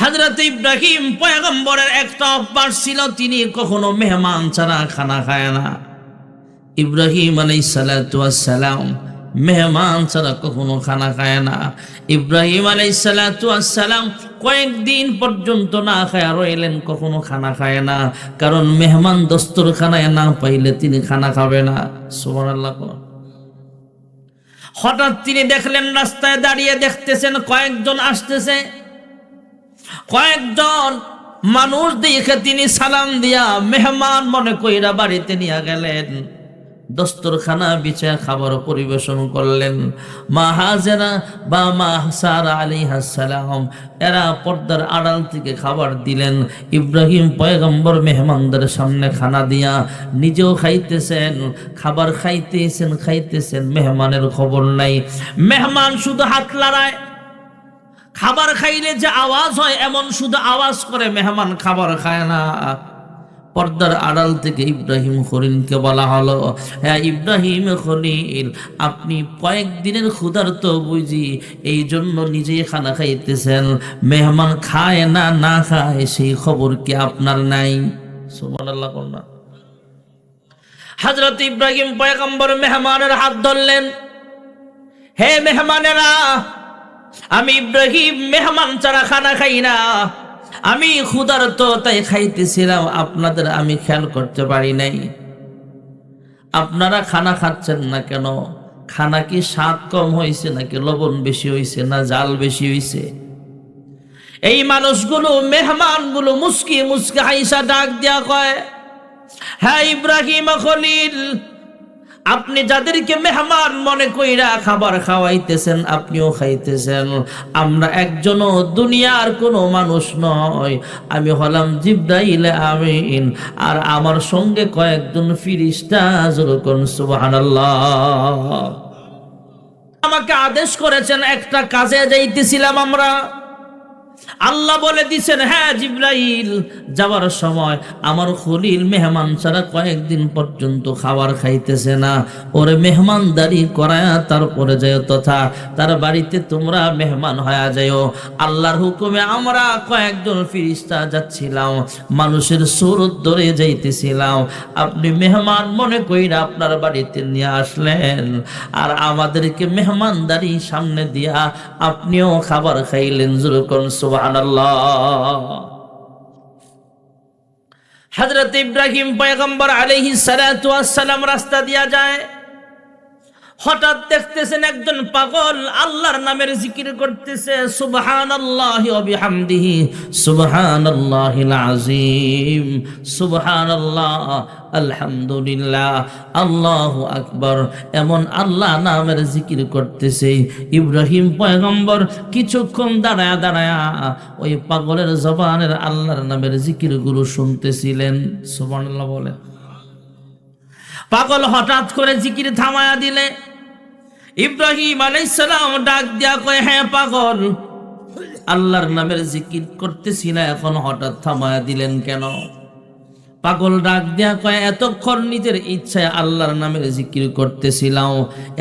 হাজরত ইব্রাহিম পয়গম্বরের একটা অভ্যাস ছিল, তিনি কখনো মেহমান ছাড়া খানা খায় না। ইব্রাহিম আলাই সালাম মেহমান ছাড়া কখনো খানা খায় না। ইব্রাহিম আলাই সালাম কয়েকদিন পর্যন্ত না খায় রইলেন, কখনো খানা খায় না। কারণ মেহমান দস্তর খানায় না পাইলে তিনি খানা খাবে না। সুমান আল্লাহ হঠাৎ তিনি দেখলেন, রাস্তায় দাঁড়িয়ে দেখতেছেন, কয়েকজন আসতেছে। কয়েকজন মানুষ দেখে তিনি সালাম দিয়া মেহমান মনে কইরা বাড়িতে নিয়ে গেলেন। দস্তরখানা বিছায় খাবার পরিবেশন করলেন। মা হাজেরা বা মা সারা আলী হাসালাম এরা পর্দার আড়াল থেকে খাবার দিলেন। ইব্রাহিম পয়গম্বর মেহমানদের সামনে খানা দিয়া নিজেও খাইতেছেন, খাবার খাইতেছেন খাইতেছেন, মেহমানের খবর নাই। মেহমান শুধু হাত লড়ায় খাবার খাইলে যে আওয়াজ হয়, এমন শুধু আওয়াজ করে, মেহমান খাবার খায় না। পর্দার আড়াল থেকে ইব্রাহিম খলিলকে বলা হলো হ্যাঁ ইব্রাহিম খলিল, আপনি কয়েকদিনের ক্ষুধার তো বুঝি এই জন্য নিজেই খানা খাইতেছেন। মেহমান খায় না না খায়, সেই খবর কি আপনার নাই? সুমান আল্লাহ কন্যা হজরত ইব্রাহিম পয়গম্বর মেহমানের হাত ধরলেন। হে মেহমানেরা আমি ইব্রাহিম মেহমান ছাড়া খানা খাই না। আমি ক্ষুধার তো তাই খাইতেছিলাম, আপনাদের আমি খেয়াল করতে পারি নাই। আপনারা খানা খাচ্ছেন না কেন? খানা কি স্বাদ কম হয়েছে নাকি লবণ বেশি হয়েছে না জাল বেশি হয়েছে এই মানুষগুলো, মেহমানগুলো মুস্কি মুস্কি হাইসা ডাক দিয়া কয় হ্যাঁ ইব্রাহিম খলিল আপনি যাদেরকে মেহমান মনে কইরা খাবার খাওয়াইতেছেন, আপনিও খাইতেছেন। আমরা একজনও দুনিয়ার কোনো মানুষ নয়। আমি হলাম জিব্রাইল আমিন, আর আমার সঙ্গে কয়েকজন ফিরিস্তা আমাকে আদেশ করেছেন, একটা কাজে যাইতেছিলাম আমরা। আল্লাহ বলে দিছেন হ্যাঁ জিব্রাইল, যাওয়ার সময় আমার খলিল মেহমান ছাড়া কয়েকদিন পর্যন্ত খাবার খাইতেছে না। ওরে মেহমানদারি করায়া তারপরে যায় তথা তার বাড়িতে তোমরা মেহমান হয়ে যাও আল্লাহর হুকুমে আমরা কয়েকজন ফিরিস্তা যাচ্ছিলাম, মানুষের সুরত ধরে যাইতেছিলাম। আপনি মেহমান মনে কইরা আপনার বাড়িতে নিয়ে আসলেন আর আমাদেরকে মেহমানদারি সামনে দিয়া আপনিও খাবার খাইলেন। যেরকম হযরত ইব্রাহিম পয়গম্বর আলহিস রাস্তা দিয়া যায়। হঠাৎ দেখতেছেন একজন পাগল আল্লাহর নামের জিকির করতেছে সুবহান সুবহানাল্লাহি ওয়া বিহামদিহি, সুবহানাল্লাহিল আযীম, সুবহানাল্লাহ, আলহামদুলিল্লাহ, আল্লাহ আকবর। এমন আল্লাহ নামের জিকির করতেছে। ইব্রাহিম পয়গম্বর কিছুক্ষণ দাঁড়ায়া দাঁড়ায়া ওই পাগলের জবানের আল্লাহর নামের জিকিরগুলো শুনতেছিলেন। সুবহানাল্লাহ বলে। পাগল হঠাৎ করে জিকির থামায়া দিলে। ইব্রাহিম আলাইসালাম ডাক দিয়া কয় হ্যাঁ পাগল, আল্লাহর নামের জিকির করতেছিল এখন হঠাৎ থামায়া দিলেন কেন? পাগল ডাক দিয়া কয়, এতক্ষণ নিজের ইচ্ছায় আল্লাহর নামের জিকির করতেছিলাম,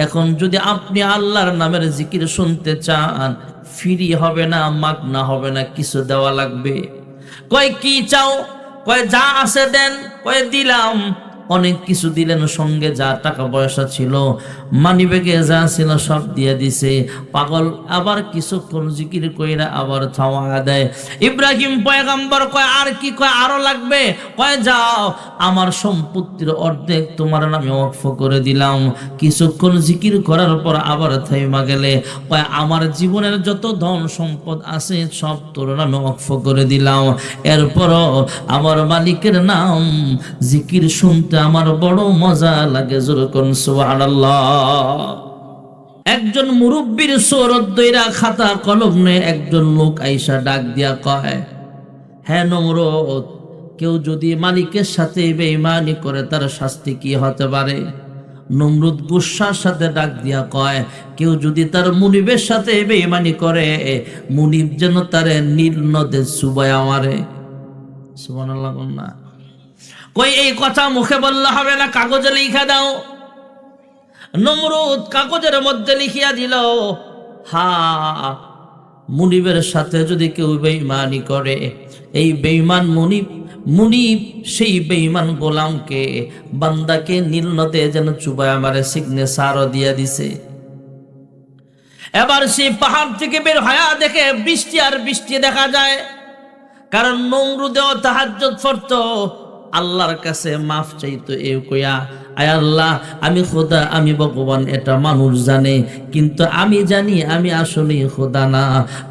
এখন যদি আপনি আল্লাহর নামের জিকির শুনতে চান, ফিরি হবে না, মাগনা হবে না, কিছু দেওয়া লাগবে। কয়, কি চাও? কয়, যা আছে দেন। কয়, দিলাম। অনেক কিছু দিলেন, সঙ্গে যা টাকা পয়সা ছিল, মানি ব্যাগে যা ছিল সব দিয়ে দিছে। পাগল আবার কিছুক্ষণ জিকির কইরা আবার থাওয়া দেয়। ইব্রাহিম পয়গাম্বর কয়, আর কি কয়, আরও লাগবে? কয়, যাও, আমার সম্পত্তির অর্ধেক তোমার নামে অক্ষ করে দিলাম। কিছুক্ষণ জিকির করার পর আবার থাইমা গেলে, কয়, আমার জীবনের যত ধন সম্পদ আছে সব তোর নামে অক্ষ করে দিলাম। এরপরও আমার মালিকের নাম জিকির শুনতে আমার বড় মজা লাগে একজন মুরব্বীর সৌরত দইরা খাতা কলম নিয়ে একজন লোক আইসা ডাক দিয়া কয় হ্যাঁ নমরত কেউ যদি মালিকের সাথে বেঈমানি করে তার শাস্তি কি হতে পারে? নমরুদ গুসার সাথে ডাক দিয়া কয়, কেউ যদি তার মুনিবের সাথে বেঈমানি করে, মুনিব যেন তারে নীল নদে সুবায় আমারে সুবহানাল্লাহ না কই, এই কথা মুখে বললে হবে না, কাগজে লিখে দাও। নমরুদ কাগজের মধ্যে লিখিয়া দিল, হা, মুনিবের সাথে যদি কেউ বেইমানি করে, এই বেইমান মুনিব মুনিব সেই বেইমান গোলামকে বান্দাকে নীল নদে যেন চুবায় আমারে সিগনেচারও দিয়া দিছে। এবার সেই পাহাড় থেকে বের হয়া দেখে বৃষ্টি আর বৃষ্টি দেখা যায়, কারণ নমরুদেও তাহাজ্জত ফরত আল্লাহর কাছে মাফ চাইতো এ কইয়া, আয় আল্লাহ, আমি খোদা, আমি ভগবান, এটা মানুষ জানে, কিন্তু আমি জানি, আমি আসলে খোদা না।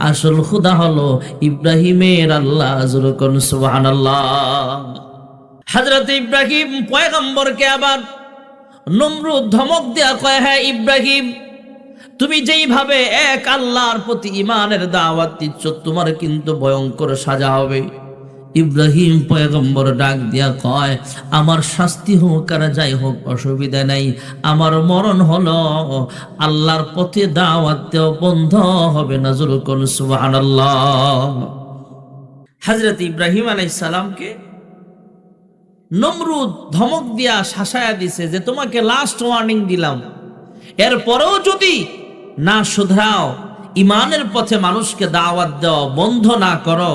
আসল খোদা হলো ইব্রাহিমের আল্লাহ জুরকন সুবহান আল্লাহ হজরত ইব্রাহিম পয়গম্বরকে আবার নমরুদ ধমক দেয়া কয় হ্যাঁ ইব্রাহিম, তুমি যেইভাবে এক আল্লাহর প্রতি ইমানের দাওয়াত দিচ্ছ, তোমার কিন্তু ভয়ঙ্কর সাজা হবে। ইব্রাহিম পয়গম্বর ডাক দিয়া কয়, আমার শাস্তি হোক আর যাই হোক, অসুবিধা নাই। আমার মরণ হলো, আল্লাহর পথে দাওয়াত দেওয়া বন্ধ হবে না জুরুকুন সুবহানাল্লাহ। হযরত ইব্রাহিম আলাইহিস সালামকে নমরুদ ধমক দিয়া শাসায়া দিছে যে, তোমাকে লাস্ট ওয়ার্নিং দিলাম। এরপরেও যদি না শুধরাও, ইমানের পথে মানুষকে দাওয়াত দেওয়া বন্ধ না করো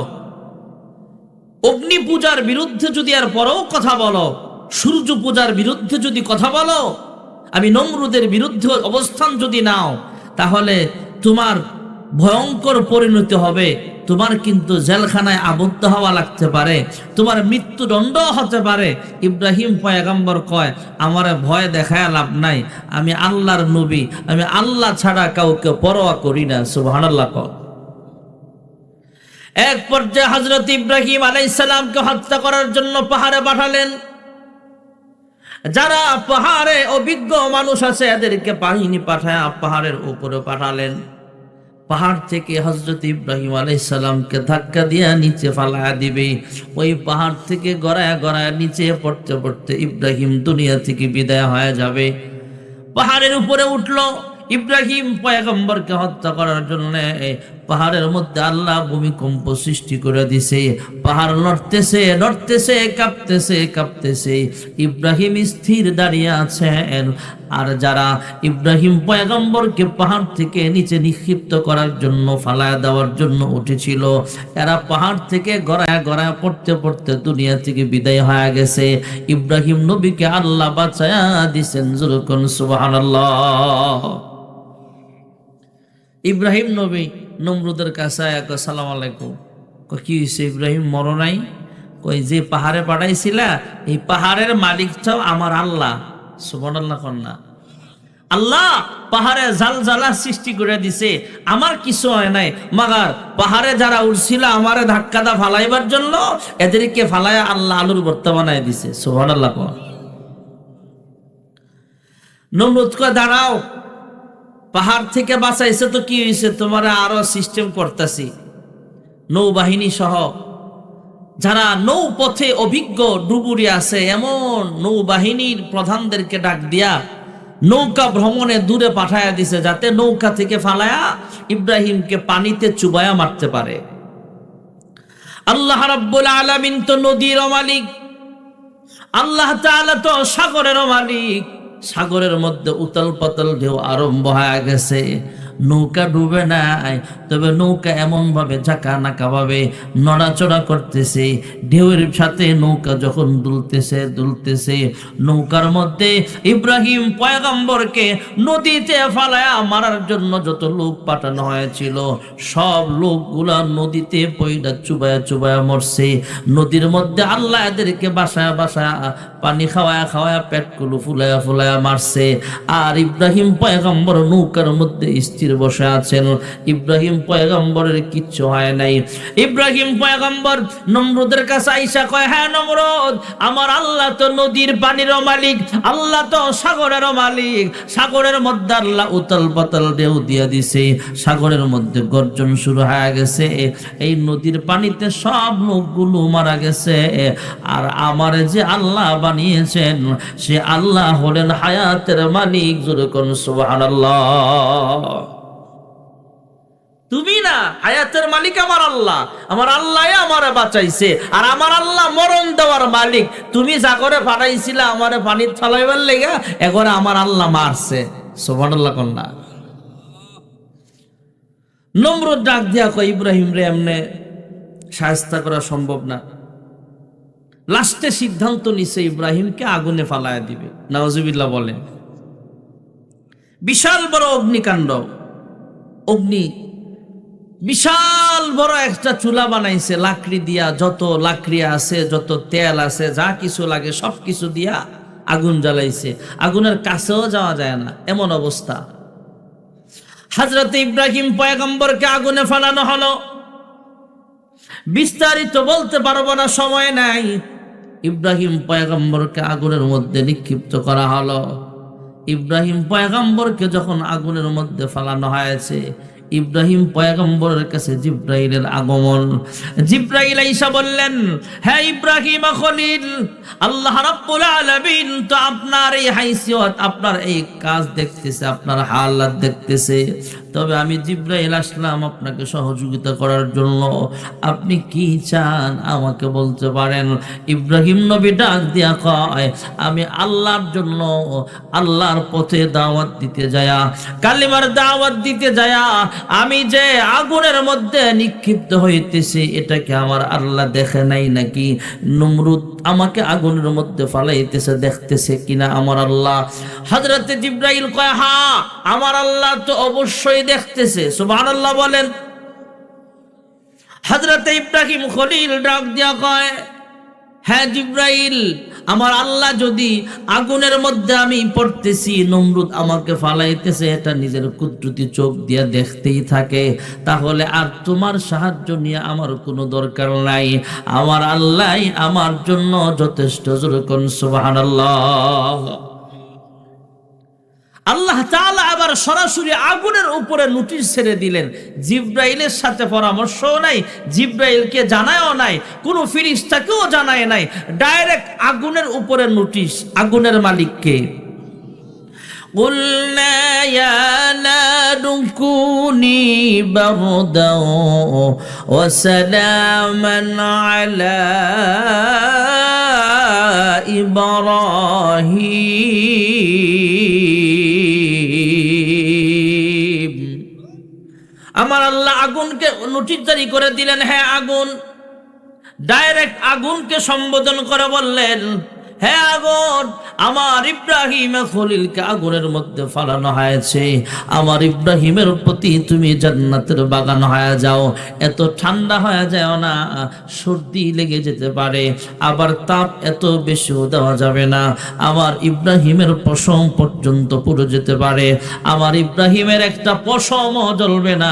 অগ্নি পূজার বিরুদ্ধে যদি আর পরেও কথা বলো, সূর্য পূজার বিরুদ্ধে যদি কথা বলো, আমি নমরুদের বিরুদ্ধে অবস্থান যদি নাও, তাহলে তোমার ভয়ঙ্কর পরিণতি হবে। তোমার কিন্তু জেলখানায় আবদ্ধ হওয়া লাগতে পারে। তোমার মৃত্যুদণ্ড হতে পারে। ইব্রাহিম পয়গম্বর কয়, আমার ভয় দেখায় লাভ নাই। আমি আল্লাহর নবী। আমি আল্লাহ ছাড়া কাউকে পরোয়া করি না। সুবহানাল্লাহ কয়। এক পর্যায়ে হজরত ইব্রাহিম আলাইসালামকে হত্যা করার জন্য পাহাড়ে পাঠালেন, যারা পাহাড়ে অভিজ্ঞ মানুষ আছে, এদেরকে বাহিনী পাঠায় পাহাড়ের উপরে পাঠালেন। পাহাড় থেকে হজরত ইব্রাহিম আলাইসালামকে ধাক্কা দিয়া নিচে ফালায়া দিবে। ওই পাহাড় থেকে গড়ায় গড়ায় নিচে পড়তে পড়তে ইব্রাহিম দুনিয়া থেকে বিদায় হয়ে যাবে। পাহাড়ের উপরে উঠল, ইব্রাহিম পয়গম্বরকে হত্যা করার জন্য পাহাড়ের মধ্যে আল্লাহ ভূমিকম্প সৃষ্টি করে দিছে। পাহাড় নড়তেছে নড়তেছে, কাঁপতেছে কাঁপতেছে। ইব্রাহিম স্থির দাঁড়িয়ে আছেন। আর যারা ইব্রাহিম পয়গম্বরকে পাহাড় থেকে নিচে নিক্ষিপ্ত করার জন্য, ফালায় দেওয়ার জন্য উঠেছিল, এরা পাহাড় থেকে গড়ায় গড়ায় পড়তে পড়তে দুনিয়া থেকে বিদায় হয়ে গেছে। ইব্রাহিম নবীকে আল্লাহ বাঁচায়া দিছেন জুরুকুন সুবহানাল্লাহ। ইব্রাহিম নবী নমরুদের কাছে এক সালাম আলাইকুম। কি হয়েছে ইব্রাহিম, মর নাই? কই যে পাহাড়ে পাঠাইছিলা, এই পাহাড়ের মালিকটাও আমার আল্লাহ। সুবহানাল্লাহ কন্যা আল্লাহ পাহাড়ে জাল জালা সৃষ্টি করে দিছে, আমার কিছু হয় নাই। মাগার, পাহাড়ে যারা উঠছিল আমারে ধাক্কা দা ফালাইবার জন্য, এদেরকে ফালায় আল্লাহ আলুর ভর্তা বানায় দিছে। সুবহানাল্লাহ কন। নমরুদ দাঁড়াও পাহাড় থেকে বাঁচাইছে তো কি হয়েছে তোমার আরও সিস্টেম করতেছি। নৌবাহিনী সহ যারা নৌ পথে অভিজ্ঞ ডুবুরি আছে, এমন নৌবাহিনীর প্রধানদেরকে ডাক দিয়া নৌকা ভ্রমণে দূরে পাঠায়া দিছে, যাতে নৌকা থেকে ফালায়া ইব্রাহিমকে পানিতে চুবায়া মারতে পারে। আল্লাহ রাব্বুল আলামিন তো নদীর মালিক, আল্লাহ তো সাগরের মালিক। সাগরের মধ্যে উতাল পাতাল ঢেউ আরম্ভ হয়ে গেছে। নৌকা ডুবে নাই, তবে নৌকা এমন ভাবে ঝাঁকা নাকা ভাবে নড়াচড়া করতেছে। ঢেউয়ের সাথে নৌকা যখন দুলতেছে দুলতেছে, নৌকার মধ্যে ইব্রাহিম পয়গম্বরকে নদীতে ফালায়া মারার জন্য যত লোক পাঠানো হয়েছিল, সব লোকগুলা নদীতে পয়ডা চুবায়া চুবায়া মরছে। নদীর মধ্যে আল্লাহ এদেরকে বাসায় বাসায় পানি খাওয়ায়া খাওয়ায়া পেটগুলো ফুলায়া ফুলায়া মারছে। আর ইব্রাহিম পয়গম্বর নৌকার মধ্যে স্থির বসে আছেন। ইব্রাহিম পয়গম্বরের কিচ্ছু হয় নাই। ইব্রাহিম পয়গম্বর নমরুদের কাছে আইসা কয় হ্যাঁ নমরুদ, আমার আল্লাহ তো নদীর পানিরও মালিক, আল্লাহ তো সাগরেরও মালিক। সাগরের মধ্যে আল্লাহ উতাল পাতাল ঢেউ দিয়া দিছে। সাগরের মধ্যে গর্জন শুরু হয়ে গেছে। এই নদীর পানিতে সব লোকগুলো মারা গেছে। আর আমার যে আল্লাহ বানিয়েছেন, সে আল্লাহ হলেন হায়াতের মালিক। যেরকম সুবহানাল্লাহ। তুমি না হায়াতের মালিক আমার আল্লাহ। আমার আল্লাহ আমার বাঁচাইছে। আর আমার আল্লাহ মরণ দেওয়ার মালিক। তুমি জাগরে পাঠাইছিলে আমারে পানির ফালাইবার লেগা এখন আমার আল্লাহ মারছে। সুবহানাল্লাহ কন্যা নম্রত ডাক দিয়া কয়, ইব্রাহিম রে, এমনে সাহস্তা করা সম্ভব না। লাস্টে সিদ্ধান্ত নিছে ইব্রাহিমকে আগুনে ফালায় দিবে। নওয়াজুবিল্লাহ বলেন বিশাল বড় অগ্নিকাণ্ড। অগ্নি বিশাল বড় একটা চুলা বানাইছে, লাকড়ি দিয়া যত লাকড়ি আছে, যত তেল আছে, যা কিছু লাগে সব কিছু দিয়া আগুন জ্বালাইছে। আগুনের কাছেও যাওয়া যায় না, এমন অবস্থা। হাজরত ইব্রাহিম পয়গম্বরকে আগুনে ফেলানো হলো। বিস্তারিত বলতে পারব না, সময় নাই। ইব্রাহিম পয়গম্বরকে আগুনের মধ্যে নিক্ষিপ্ত করা হলো। ইব্রাহিম পয়গম্বরকে যখন আগুনের মধ্যে ফেলানো হয়েছে ইব্রাহিম পয়গম্বরের কাছে জিব্রাইলের আগমন। জিব্রাইল আইসা বললেন হ্যাঁ ইব্রাহিম খলিল, আল্লাহ রাব্বুল আলামিন তো আপনার এই হাইসিয়ত, আপনার এই কাজ দেখতেছে, আপনার হালাত দেখতেছে। তবে আমি জিব্রাইল আসলাম আপনাকে সহযোগিতা করার জন্য। আপনি কি চান আমাকে বলতে পারেন? ইব্রাহিম নবী ডাক দিয়া কয়, আমি আল্লাহর জন্য আল্লাহর পথে দাওয়াত দিতে যায়া, কালিমার দাওয়াত দিতে যায়া আমি যে আগুনের মধ্যে নিক্ষিপ্ত হইতেছি এটাকে আমার আল্লাহ দেখে নাই নাকি? নমরুদ আমাকে আগুনের মধ্যে ফালাইতেছে, দেখতেছে কিনা আমার আল্লাহ? হজরতে জিব্রাইল কয়, হা, আমার আল্লাহ তো অবশ্যই দেখতেছে। সুবহানাল্লাহ বলেন। হজরতে ইব্রাহিম খলিল ডাক দিয়া কয় হ্যাঁ জিব্রাইল আমার আল্লাহ যদি আগুনের মধ্যে আমি পড়তেছি, নমরুদ আমাকে ফালাইতেছে, এটা নিজের কুদ্রুতি চোখ দিয়ে দেখতেই থাকে। তাহলে আর তোমার সাহায্য নিয়ে আমার কোনো দরকার নাই। আমার আল্লাহ আমার জন্য যথেষ্ট যেরকম সুবহানাল্লাহ। আল্লাহ তাআলা আবার সরাসরি আগুনের উপরে নোটিশ ছেড়ে দিলেন জিব্রাইলের সাথে পরামর্শও নাই জিব্রাইলকে জানায়ও নাই কোনো ফিরিস্তাকেও জানায় নাই ডাইরেক্ট আগুনের উপরে নোটিশ আগুনের মালিককে قلنا يا نار كوني بردا وسلاما على إبراهيم আল্লাহ আগুনকে নোটিশ জারি করে দিলেন হ্যাঁ আগুন। ডাইরেক্ট আগুনকে সম্বোধন করে বললেন হ্যাঁ আগুন আমার ইব্রাহিম খলিলকে আগুনের মধ্যে ফালানো হয়েছে। আমার ইব্রাহিমের প্রতি তুমি জান্নাতের বাগান হয়ে যাও। এত ঠান্ডা হয়ে যায় না, সর্দি লেগে যেতে পারে। আবার তাপ এত বেশিও দেওয়া যাবে না। আমার ইব্রাহিমের পশম পর্যন্ত পুরো যেতে পারে। আমার ইব্রাহিমের একটা পশমও জ্বলবে না।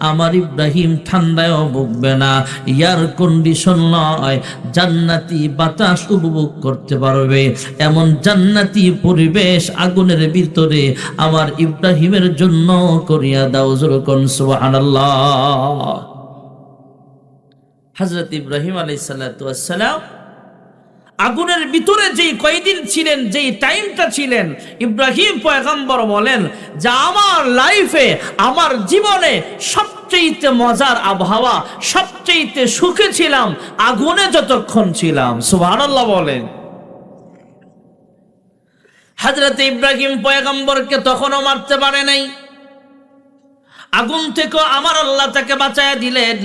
আমার ইব্রাহিম ঠান্ডায়ও ভুগবে না। এয়ার কন্ডিশন নয়, জান্নাতি বাতাস উপভোগ করতে পারবে। এমন জান্নাতি পরিবেশ আগুনের ভিতরে আমার ইব্রাহিমের জন্য করিয়া দাও যেরকম সুবহানাল্লাহ। ইব্রাহিম আলাইহিস আগুনের ভিতরে যেই কয়দিন ছিলেন, যেই টাইমটা ছিলেন, ইব্রাহিম পয়গম্বর বলেন যে আমার লাইফে, আমার জীবনে সবচেয়েতে মজার আবহাওয়া, সবচেয়েতে সুখে ছিলাম, আগুনে যতক্ষণ ছিলাম, সুবহানাল্লাহ বলেন। হজরত ইব্রাহিম পয়গম্বরকে তখনও মারতে পারে নাই। আগুন থেকেও আমার আল্লাহ তাকে বাঁচায়া দিলেন।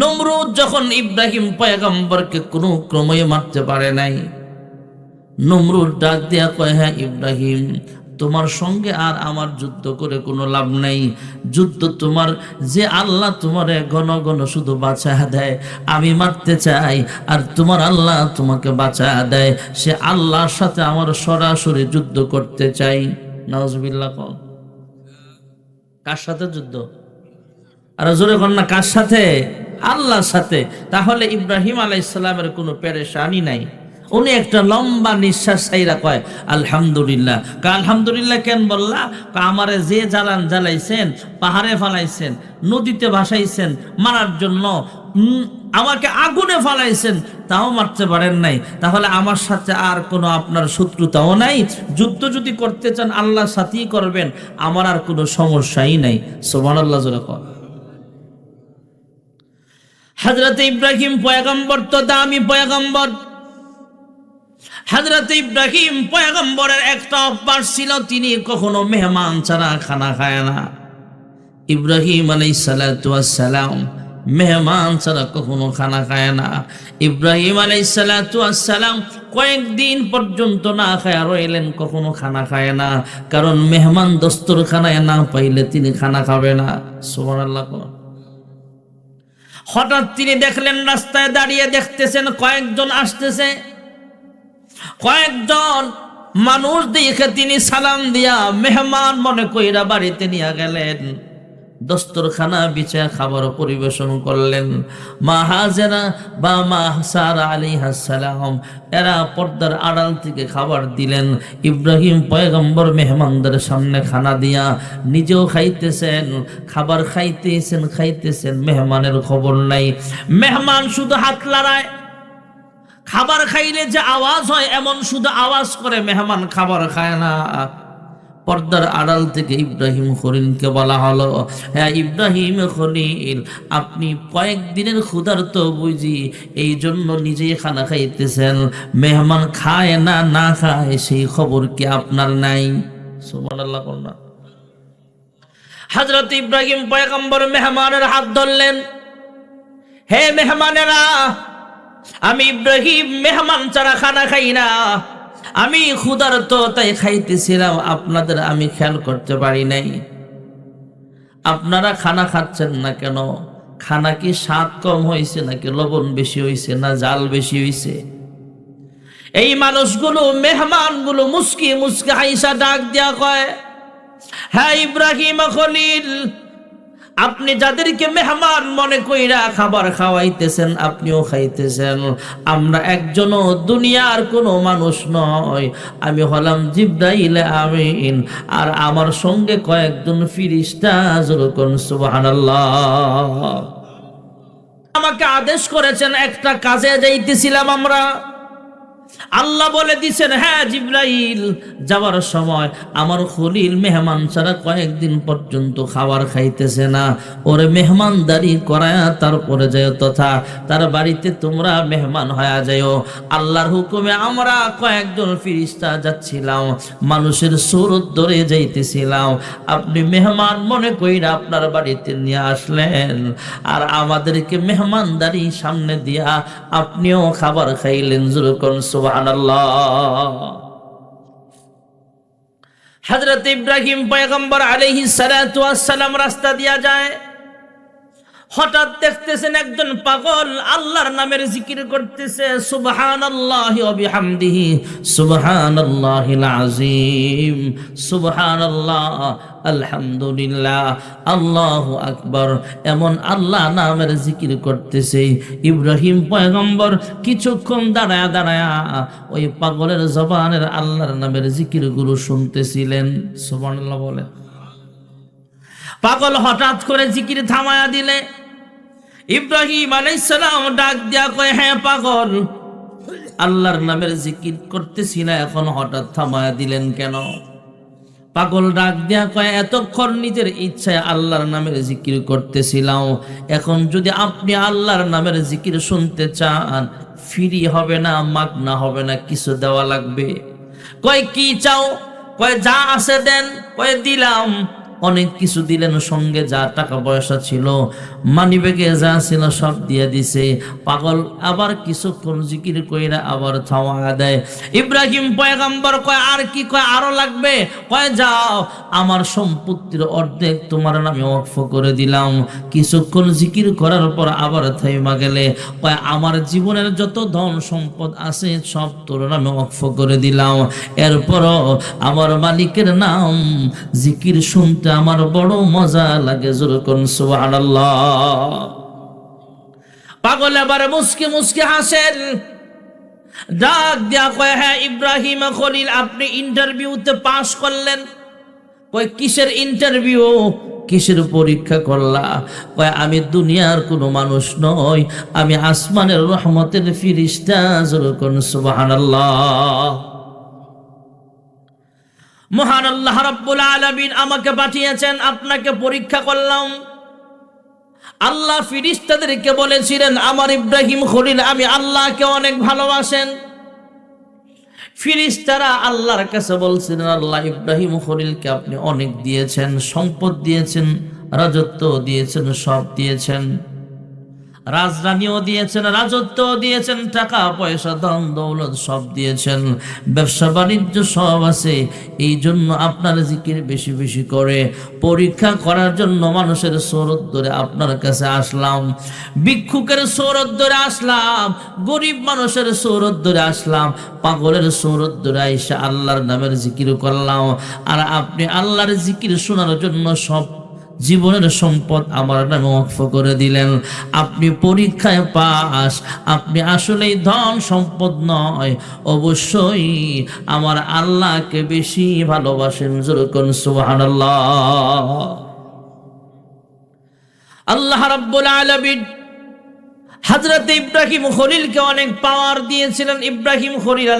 নমরুদ যখন ইব্রাহিম পয়গম্বরকে কোনো ক্রমে মারতে পারে নাই, নমরুদ ডাক দিয়া কয় হ্যাঁ ইব্রাহিম তোমার সঙ্গে আর আমার যুদ্ধ করে কোনো লাভ নাই। যুদ্ধ তোমার, যে আল্লাহ তোমারে ঘন ঘন শুধু বাঁচা দেয়, আমি মারতে চাই আর তোমার আল্লাহ তোমাকে বাঁচা দেয়। সে আল্লাহর সাথে আমার সরাসরি যুদ্ধ করতে চাই। নজবিল্লা কার সাথে যুদ্ধ? আর জোরে কন্যা কার সাথে? আল্লাহর সাথে। তাহলে ইব্রাহিম আলাইসাল্লামের কোনো পেরেশানি নাই। উনি একটা লম্বা নিঃশ্বাস চাইরা কয়, আলহামদুলিল্লাহ। কা আলহামদুলিল্লাহ কেন বললা? কা আমারে যে জ্বালান জ্বালাইছেন, পাহাড়ে ফালাইছেন, নদীতে ভাসাইছেন, মারার জন্য আমাকে আগুনে ফালাইছেন, তাও মারতে পারেন নাই। তাহলে আমার সাথে আর কোনো আপনার শত্রুতাও নাই। যুদ্ধ যদি করতে চান আল্লাহর সাথেই করবেন। আমার আর কোনো সমস্যাই নাই। সোমান আল্লাহ জোরে কর হজরত ইব্রাহিম পয়গম্বর তো দামি পয়গম্বর। হজরত ইব্রাহিম পয়গম্বরের একটা অভ্যাস ছিল, তিনি কখনো মেহমান ছাড়া খানা খায় না। ইব্রাহিম আলাই সালাম মেহমান ছাড়া কখনো খানা খায় না। ইব্রাহিম আলাই সালাম কয়েকদিন পর্যন্ত না খায় রইলেন, কখনো খানা খায় না। কারণ মেহমান দস্তর খানায় না পাইলে তিনি খানা খাবে না। সুমান আল্লাহ হঠাৎ তিনি দেখলেন, রাস্তায় দাঁড়িয়ে দেখতেছেন, কয়েকজন আসতেছে। কয়েকজন মানুষ দেখে তিনি সালাম দিয়া মেহমান মনে কইরা বাড়িতে নিয়ে গেলেন। দস্তরখানা বিছায় খাবার পরিবেশন করলেন। মা হাজেরা বা মা সারা আলী হাসালাম এরা পর্দার আড়াল থেকে খাবার দিলেন। ইব্রাহিম পয়গম্বর মেহমানদের সামনে খানা দিয়া নিজেও খাইতেছেন, খাবার খাইতেছেন খাইতেছেন, মেহমানের খবর নাই। মেহমান শুধু হাত লড়ায় খাবার খাইলে যে আওয়াজ হয়, এমন শুধু আওয়াজ করে, মেহমান খাবার খায় না। পর্দার আড়াল থেকে ইব্রাহিম খলিলকে বলা হলো হ্যাঁ ইব্রাহিম খলিল, আপনি কয়েকদিনের ক্ষুধার্ত বুঝি এই জন্য নিজেই খানা খাইতেছেন। মেহমান খায় না না খায়, সেই খবর কি আপনার নাই? সুমান আল্লাহ কন্যা হজরত ইব্রাহিম পয়গম্বর মেহমানের হাত ধরলেন। হে মেহমানেরা আমি ইব্রাহিম মেহমান ছাড়া খানা খাই না। আমি ক্ষুধার তো তাই খাইতেছিলাম, আপনাদের আমি খেয়াল করতে পারি নাই। আপনারা খানা খাচ্ছেন না কেন? খানা কি স্বাদ কম হয়েছে নাকি লবণ বেশি হয়েছে না জাল বেশি হয়েছে এই মানুষগুলো, মেহমানগুলো মুস্কি মুস্কি হাইসা ডাক দেয়া কয় হ্যাঁ ইব্রাহিম খলিল আপনি যাদেরকে মেহমান মনে কইরা খাবার খাওয়াইতেছেন, আপনিও খাইতেছেন। আমরা একজনও দুনিয়ার কোনো মানুষ নয়। আমি হলাম জিব্রাইল আমিন। আর আমার সঙ্গে কয়েকজন ফিরিস্তা যেরকম সুবহানাল্লাহ। আমাকে আদেশ করেছেন, একটা কাজে যাইতেছিলাম আমরা। আল্লাহ বলে দিছেন হ্যাঁ জিব্রাইল, যাওয়ার সময় আমার খলিল মেহমান ছাড়া কয়েকদিন পর্যন্ত খাবার খাইতেছে না। ওরে মেহমানদারি করায়া তারপরে যায় তথা তার বাড়িতে তোমরা মেহমান হয়ে যাও আল্লাহর হুকুমে আমরা কয়েকজন ফিরিস্তা যাচ্ছিলাম, মানুষের সুরত ধরে যাইতেছিলাম। আপনি মেহমান মনে কইরা আপনার বাড়িতে নিয়ে আসলেন আর আমাদেরকে মেহমানদারি সামনে দিয়া আপনিও খাবার খাইলেন। যেরকম হযরত ইব্রাহিম পয়গম্বর আলহিস রাস্তা দিয়া যায়। হঠাৎ দেখতেছেন একজন পাগল আল্লাহর নামের জিকির করতেছে, সুবহানাল্লাহি ওয়া বিহামদিহি, সুবহানাল্লাহিল আযীম, সুবহানাল্লাহ, আলহামদুলিল্লাহ, আল্লাহ আকবর। এমন আল্লাহ নামের জিকির করতেছে। ইব্রাহিম পয়গম্বর কিছুক্ষণ দাঁড়ায়া দাঁড়ায়া ওই পাগলের জবানের আল্লাহর নামের জিকিরগুলো শুনতেছিলেন। সুবহানাল্লাহ বলে পাগল হঠাৎ করে জিকির থামায়া দিলে ইব্রাহিম আলাইসালাম ডাক দিয়া কয় হ্যাঁ পাগল, আল্লাহর নামের জিকির করতেছি না, এখন হঠাৎ থামায়া দিলেন কেন? পাগল ডাক দিয়া কয়, এতক্ষণ নিজের ইচ্ছায় আল্লাহর নামের জিকির করতেছিলাম, এখন যদি আপনি আল্লাহর নামের জিকির শুনতে চান, ফ্রি হবে না, মাগনা হবে না, কিছু দেওয়া লাগবে। কয়, কি চাও? কয়, যা আছে দেন। কয়, দিলাম। অনেক কিছু দিলেন, সঙ্গে যা টাকা পয়সা ছিল মানি ব্যাগে যা ছিল সব দিয়ে দিছে। পাগল আবার কিছুক্ষণ জিকির কইরা আবার থাওয়া দেয়। ইব্রাহিম পয়গাম্বর কয়, আর কি কয়, আরও লাগবে? কয়, যাও, আমার সম্পত্তির অর্ধেক তোমার নামে অক্ষ করে দিলাম। কিছুক্ষণ জিকির করার পর আবার থাইমা গেলে, কয়, আমার জীবনের যত ধন সম্পদ আছে সব তোর নামে অক্ষ করে দিলাম। এরপরও আমার মালিকের নাম জিকির শুনতে আমার বড় মজা লাগে যেরকম সুবহানাল্লাহ। পাগল এবার মুসকে মুসকে হাসেন। ডাক দিয়া কয় হ্যাঁ ইব্রাহিম খলিল, আপনি ইন্টারভিউতে পাশ করলেন। কয়, কিসের ইন্টারভিউ? কিসের পরীক্ষা করলা? কয়, আমি দুনিয়ার কোনো মানুষ নই, আমি আসমানের রহমতের ফিরিস্তা যেরকম সুবহানাল্লাহ। মহান আল্লাহ রাব্বুল আলামিন আমাকে পাঠিয়েছেন, আপনাকে পরীক্ষা করলাম। আল্লাহ ফিরিস্তাদেরকে বলেছিলেন, আমার ইব্রাহিম খলিল, আমি আল্লাহকে অনেক ভালোবাসেন। ফিরিস্তারা আল্লাহর কাছে বলছিলেন, আল্লাহ ইব্রাহিম খলিলকে আপনি অনেক দিয়েছেন, সম্পদ দিয়েছেন রাজত্ব দিয়েছেন, সব দিয়েছেন। রাজধানীও দিয়েছেন রাজত্ব দিয়েছেন, টাকা, পয়সা, ধন, দৌলত সব দিয়েছেন। ব্যবসা, বাণিজ্য সব আছে। এই জন্য আপনার জিকির বেশি বেশি করে। পরীক্ষা করার জন্য মানুষের সৌরত ধরে আপনার কাছে আসলাম। ভিক্ষুকের সৌরত ধরে আসলাম। গরিব মানুষের সৌরত ধরে আসলাম। পাগলের সৌরত ধরে আইসা আল্লাহর নামের জিকির করলাম। আর আপনি আল্লাহর জিকির শোনার জন্য সব জীবনের সম্পদ আমার নামে ওয়াকফ করে দিলেন। আপনি পরীক্ষায় পাস আপনি আসলেই ধন সম্পদ নয়। অবশ্যই আমার আল্লাহকে বেশি ভালোবাসেন যেরকম সুবহানাল্লাহ। আল্লাহ রাব্বুল আলামিন হযরত ইব্রাহিম খলিলকে অনেক পাওয়ার দিয়েছিলেন। ইব্রাহিম খলিল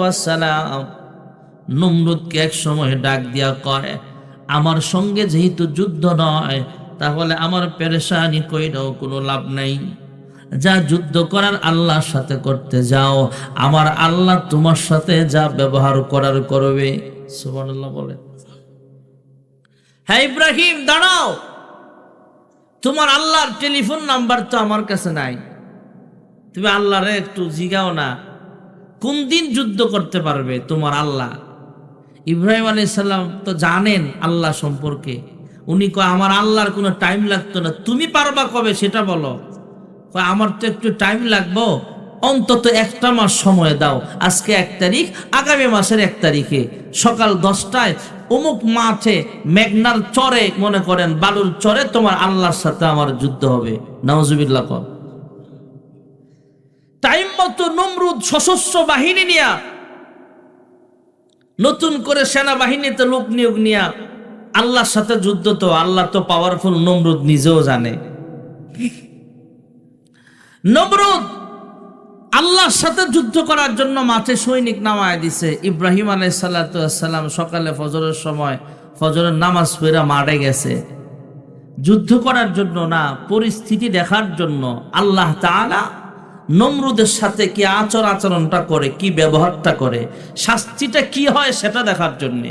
ওয়াস সালাম, নমরুদকে এক সময় ডাক দিয়া কয় আমার সঙ্গে যেহেতু যুদ্ধ নয়, তাহলে আমার পেরেশানি কইরাও কোনো লাভ নাই। যা যুদ্ধ করার আল্লাহর সাথে করতে যাও, আমার আল্লাহ তোমার সাথে যা ব্যবহার করার করবে। সুবহানাল্লাহ বলে হ্যাঁ ইব্রাহিম, দাঁড়াও। তোমার আল্লাহর টেলিফোন নাম্বার তো আমার কাছে নাই। তুমি আল্লাহরে একটু জিগাও না। কোন দিন যুদ্ধ করতে পারবে তোমার আল্লাহ? ইব্রাহিম আলী সাল্লাম তো জানেন আল্লাহ সম্পর্কে। উনি কয়, আমার আল্লাহর কোনো টাইম লাগতো না। তুমি পারবা কবে? সেটা বলো। কয়, আমার তো একটু টাইম লাগবো। অন্তত একটা মাস সময় দাও। আজকে এক তারিখ, আগামী মাসের এক তারিখে। সকাল দশটায় অমুক মাঠে মেঘনার চরে, মনে করেন, বালুর চরে তোমার আল্লাহর সাথে আমার যুদ্ধ হবে। নওয়াজুবিল্লাহ কর। টাইম মতো নমরুদ সশস্ত্র বাহিনী নিয়া নতুন করে সেনাবাহিনীতে লোক নিয়োগ নিয়া আল্লাহর সাথে যুদ্ধ তো, আল্লাহ তো পাওয়ারফুল নমরুদ নিজেও জানে। নমরুদ আল্লাহর সাথে যুদ্ধ করার জন্য মাঠে সৈনিক নামায় দিছে। ইব্রাহিম আলাই সাল্লাম সকালে ফজরের সময় ফজরের নামাজ পড়া মারে গেছে। যুদ্ধ করার জন্য না, পরিস্থিতি দেখার জন্য আল্লাহ তাআলা নমরুদের সাথে কি আচর আচরণটা করে, কি ব্যবহারটা করে, শাস্তিটা কি হয় সেটা দেখার জন্য?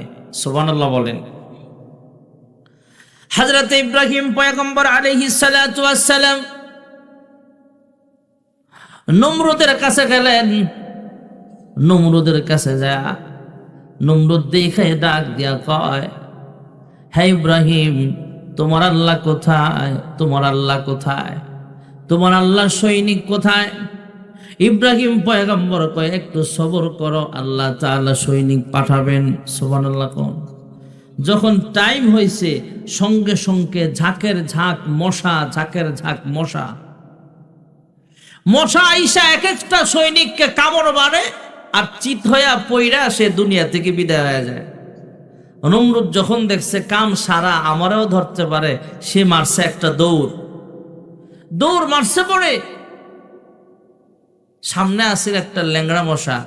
সোবানাল্লাহ বলেন। হজরত ইব্রাহিম পয়গম্বর আলহি সালাম নমরুদের কাছে গেলেন। নমরুদের কাছে যা, নমরুদ দেখে ডাক দিয়া কয়, হে ইব্রাহিম, তোমার আল্লাহ কোথায়? তোমার আল্লাহ কোথায়? তোমার আল্লাহ সৈনিক কোথায়? ইব্রাহিম পয়গম্বর কয়, একটু সবর করো, আল্লাহ তাআলা সৈনিক পাঠাবেন। সোবান আল্লাহ কোন। যখন টাইম হয়েছে সঙ্গে সঙ্গে ঝাঁকের ঝাঁক মশা, ঝাঁকের ঝাঁক মশা। মশা আইসা এক একটা সৈনিককে কামড় মারে আর চিত হইয়া পইরা সে দুনিয়া থেকে বিদায় হয়ে যায়। নমরুদ যখন দেখছে, কাম সারা আমারও ধরতে পারে, সে মারছে একটা দৌড়। দৌড় মারছে পড়ে। সামনে আসিল একটা ল্যাংড়া মশা।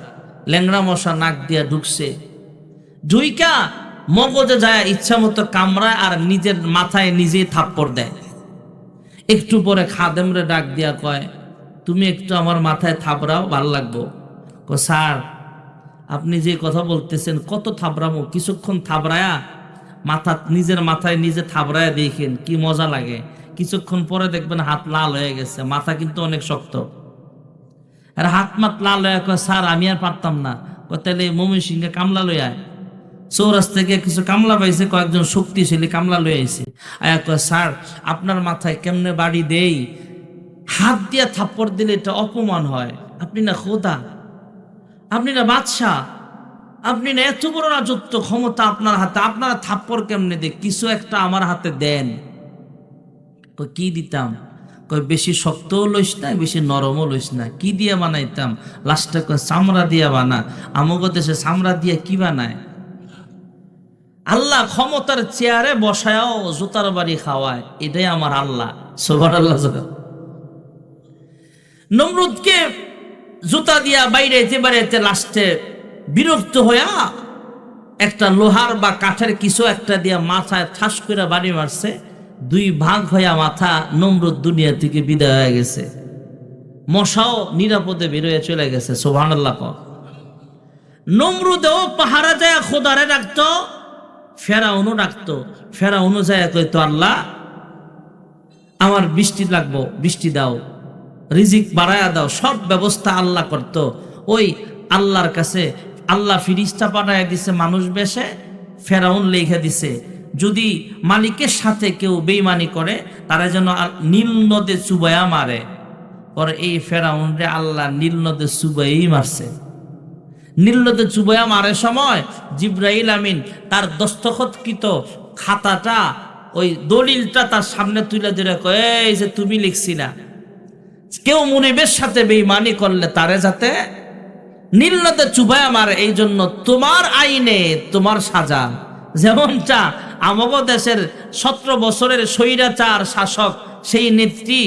ল্যাংড়া মশা নাক দিয়া ঢুকছে। ঢুইকা মগজে যায় ইচ্ছা মতো কামড়ায় আর নিজের মাথায় নিজেই থাপ্পড় দেয়। একটু পরে খাদেমরে ডাক দিয়া কয়, তুমি একটু আমার মাথায় থাপড়াও, ভালো লাগবো। কো স্যার, আপনি যে কথা বলতেছেন, কত থাবড়ামো কিছুক্ষণ থাবড়ায়া মাথা নিজের মাথায় নিজে থাবড়ায়া দেখেন, কি মজা লাগে। কিছুক্ষণ পরে দেখবেন হাত লাল হয়ে গেছে, মাথা কিন্তু অনেক শক্ত। আর হাত মাত লাল হয়ে কয়, স্যার, আমি আর পারতাম না। তাহলে মমি সিংহে কামলা লই আয়। চৌরাস থেকে কিছু কামলা পাইছে, কয়েকজন শক্তিশালী কামলা লই আইছে। আয়া কয়, স্যার, আপনার মাথায় কেমনে বাড়ি দেই? হাত দিয়া থাপ্পড় দিলে এটা অপমান হয়। আপনি না খোদা, আপনি না বাদশাহ, আপনি না এত বড় রাজত্ব ক্ষমতা আপনার হাতে, আপনারা থাপ্পড় কেমনে দে কিছু একটা আমার হাতে দেন। কই কি দিতাম? কই বেশি শক্তও লইস না বেশি নরমও লইস না। কি দিয়ে বানাইতাম? লাস্টে কই চামড়া দিয়া বানা। আমগো দেশে চামড়া দিয়ে কি বানায়? আল্লাহ ক্ষমতার চেয়ারে বসায়ও জুতার বাড়ি খাওয়ায়। এটাই আমার আল্লাহ। সোভার আল্লাহ নমরুদকে জুতা দিয়া বাইরে যেতে বাইরে লাস্টে বিরক্ত হইয়া একটা লোহার বা কাঠের কিছু একটা দিয়া মাথায় ঠাস করে বাড়ি মারছে। দুই ভাগ হইয়া মাথা নমরুদ দুনিয়া থেকে বিদায় হয়ে গেছে। মশাও নিরাপদে বেরোয় চলে গেছে সোভান আল্লাহ নমরুদেও পাহারা যায় খোদারে ডাকতো, ফেরাউনও ডাকতো। ফেরাউনও যায় কইতো, আল্লাহ, আমার বৃষ্টি লাগবো, বৃষ্টি দাও, রিজিক বাড়ায়া দাও, সব ব্যবস্থা আল্লাহ করত। ওই আল্লাহর কাছে, আল্লাহ ফিরিস্তা পাঠায় দিছে, মানুষ বেশে, ফেরাউন লেখা দিছে যদি মালিকের সাথে কেউ বেইমানি করে, তারা যেন নীল নদে চুবায়া মারে। পরে এই ফেরাউন রে আল্লাহ নীল নদে চুবাই মারছে। নীল নদে চুবায়া মারে সময় জিব্রাইল আমিন তার দস্তখতকৃত খাতাটা, ওই দলিলটা তার সামনে তুলে দিলে কয়, এই যে তুমি লিখছিলা কেউ মুনিবের সাথে বেইমানি করলে তারে যাতে নীলনতে চুবায়া মারে এই জন্য তোমার আইনে তোমার সাজা। যেমনটা আমাগো দেশের সতেরো বছরের স্বৈরাচার শাসক সেই নেত্রী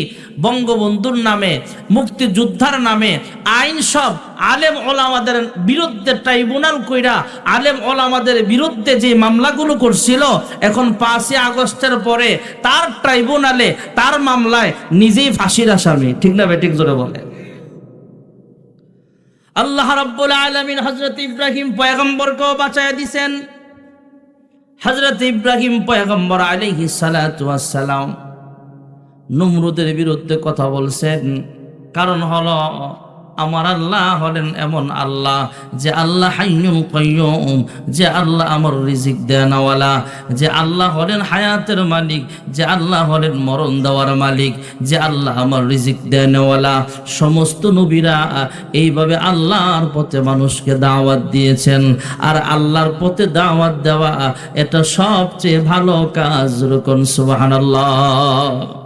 বঙ্গবন্ধুর নামে, মুক্তিযোদ্ধার নামে আইন সব আলেম ওলামাদের বিরুদ্ধে ট্রাইব্যুনাল কইরা আলেম ওলামাদের বিরুদ্ধে যে মামলাগুলো করছিল, এখন পাঁচই আগস্টের পরে তার ট্রাইব্যুনালে, তার মামলায় নিজেই ফাঁসির আসামি। ঠিক না বেঠিক জোরে বলে আল্লাহ রাব্বুল আলামিন হযরত ইব্রাহিম পয়গম্বরকেও বাঁচায় দিছেন। হযরত ইব্রাহিম পয়গম্বর আলিহি সালাম নমরুদের বিরুদ্ধে কথা বলছেন। কারণ হলো আমার আল্লাহ হলেন এমন আল্লাহ যে আল্লাহ হাইয়ুল কাইয়ুম, যে আল্লাহ আমার রিজিক দেনওয়ালা, যে আল্লাহ হলেন হায়াতের মালিক, যে আল্লাহ হলেন মরণ দেওয়ার মালিক, যে আল্লাহ আমার রিজিক দেনওয়ালা। সমস্ত নবীরা এইভাবে আল্লাহর পথে মানুষকে দাওয়াত দিয়েছেন। আর আল্লাহর পথে দাওয়াত দেওয়া এটা সবচেয়ে ভালো কাজ রকম সুবহানাল্লাহ।